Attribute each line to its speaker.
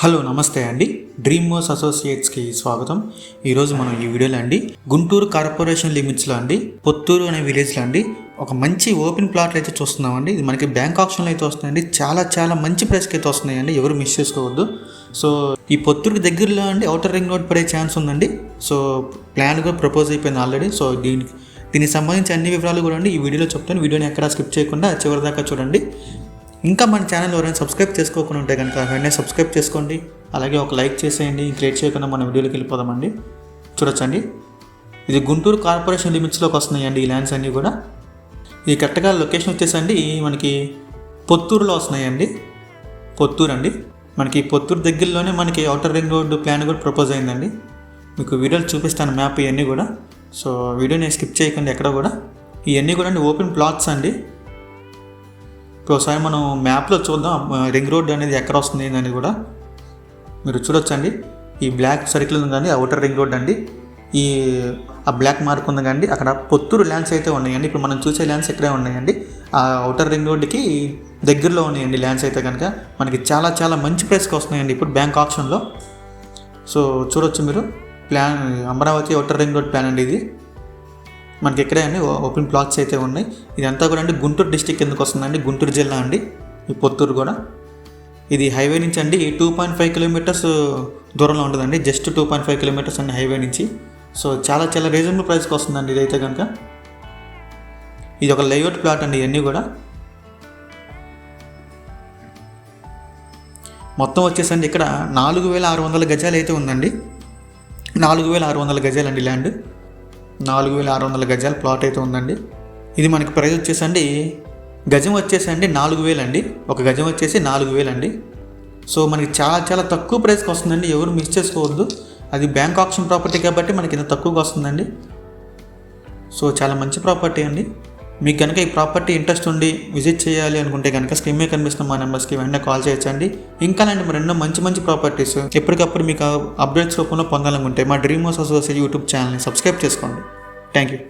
Speaker 1: Hello నమస్తే అండి. Dream మోస్ అసోసియేట్స్కి స్వాగతం. ఈరోజు మనం ఈ వీడియోలో అండి గుంటూరు కార్పొరేషన్ లిమిట్స్లో అండి పొత్తూరు అనే విలేజ్లో అండి ఒక మంచి ఓపెన్ ప్లాట్లు అయితే చూస్తున్నామండి. ఇది మనకి బ్యాంక్ ఆప్షన్లో అయితే వస్తున్నాయండి. చాలా చాలా మంచి ప్రైస్కి అయితే వస్తున్నాయండి. ఎవరు మిస్ చేసుకోవద్దు. సో ఈ పొత్తూరుకి దగ్గరలో అండి అవుటర్ రింగ్ రోడ్ పడే ఛాన్స్ ఉందండి. సో ప్లాన్ కూడా ప్రపోజ్ అయిపోయింది ఆల్రెడీ. సో దీనికి దీనికి సంబంధించి అన్ని వివరాలు కూడా అండి ఈ వీడియోలో చెప్తాను. వీడియోని ఎక్కడా స్కిప్ చేయకుండా చివరి దాకా చూడండి. ఇంకా మన ఛానల్ ఎవరైనా సబ్స్క్రైబ్ చేసుకోకుండా ఉంటే కనుక వెంటనే సబ్స్క్రైబ్ చేసుకోండి. అలాగే ఒక లైక్ చేసేయండి. క్రియేట్ చేయకుండా మన వీడియోలోకి వెళ్ళిపోదామండి. చూడొచ్చండి. ఇది గుంటూరు కార్పొరేషన్ లిమిట్స్లోకి వస్తున్నాయండి ఈ ల్యాండ్స్ అన్నీ కూడా. ఇది కరెక్ట్గా లొకేషన్ వచ్చేసండి. మనకి పొత్తూరులో వస్తున్నాయండి. పొత్తూరు అండి మనకి పొత్తూరు దగ్గరలోనే మనకి అవుటర్ రింగ్ రోడ్డు ప్లాన్ కూడా ప్రపోజ్ అయిందండి. మీకు వీడియోలు చూపిస్తాను మ్యాప్ ఇవన్నీ కూడా. సో వీడియోని స్కిప్ చేయకండి ఎక్కడ కూడా. ఇవన్నీ కూడా అండి ఓపెన్ ప్లాట్స్ అండి. ఒకసారి మనం మ్యాప్లో చూద్దాం. రింగ్ రోడ్ అనేది ఎక్కడ వస్తుంది అని కూడా. మీరు చూడొచ్చండి. ఈ బ్లాక్ సర్కిల్ ఉంది కానీ అవుటర్ రింగ్ రోడ్ అండి. ఈ ఆ బ్లాక్ మార్క్ ఉంది కానీ అక్కడ పొత్తూరు ల్యాండ్స్ అయితే ఉన్నాయండి. ఇప్పుడు మనం చూసే ల్యాండ్స్ ఇక్కడే ఉన్నాయండి. ఆ అవుటర్ రింగ్ రోడ్కి దగ్గరలో ఉన్నాయండి ల్యాండ్స్ అయితే కనుక. మనకి చాలా చాలా మంచి ప్రైస్కి వస్తున్నాయండి ఇప్పుడు బ్యాంక్ ఆప్షన్లో. సో చూడొచ్చు మీరు. Plan Amaravati outer ring road plan అండి ఇది. మనకి ఇక్కడే అండి ఓపెన్ ప్లాట్స్ అయితే ఉన్నాయి. ఇదంతా కూడా అండి గుంటూరు డిస్టిక్ ఎందుకు వస్తుందండి గుంటూరు జిల్లా అండి ఈ పొత్తూరు కూడా. ఇది హైవే నుంచి అండి టూ పాయింట్ ఫైవ్ కిలోమీటర్స్ దూరంలో ఉంటుందండి just two point five kilometres అండి హైవే నుంచి. సో చాలా చాలా రీజనబుల్ ప్రైస్కి వస్తుందండి ఇదైతే కనుక ఇది ఒక లేఅవుట్ ప్లాట్ అండి ఇవన్నీ కూడా. మొత్తం వచ్చేసండి ఇక్కడ నాలుగు వేల ఆరు వందల గజాలు అయితే ఉందండి. నాలుగు వేల ఆరు వందల గజాలు అండి ల్యాండ్. నాలుగు వేల ఆరు వందల గజాల ప్లాట్ అయితే ఉందండి. ఇది మనకి ప్రైస్ వచ్చేసండి గజం వచ్చేసండి నాలుగు వేలండి. ఒక గజం వచ్చేసి నాలుగు వేలండి. సో మనకి చాలా చాలా తక్కువ ప్రైస్కి వస్తుందండి. ఎవరు మిస్ చేసుకోవద్దు. అది బ్యాంక్ ఆప్షన్ ప్రాపర్టీ కాబట్టి మనకి ఇంత తక్కువగా వస్తుందండి. సో చాలా మంచి ప్రాపర్టీ అండి. మీకు కనుక ఈ ప్రాపర్టీ ఇంట్రెస్ట్ ఉండి విజిట్ చేయాలి అనుకుంటే కనుక స్క్రీన్ మీద కనిపిస్తున్న మా నెంబర్స్కి వెంటనే కాల్ చేయొచ్చండి. ఇంకా లాంటి మరెన్నో మంచి మంచి ప్రాపర్టీస్ ఎప్పటికప్పుడు మీకు అప్డేట్స్ రూపంలో పొందాలనుకుంటే మా డ్రీమ్ హౌస్ అసోసియేట్ యూట్యూబ్ ఛానల్ని సబ్స్క్రైబ్ చేసుకోండి. Thank you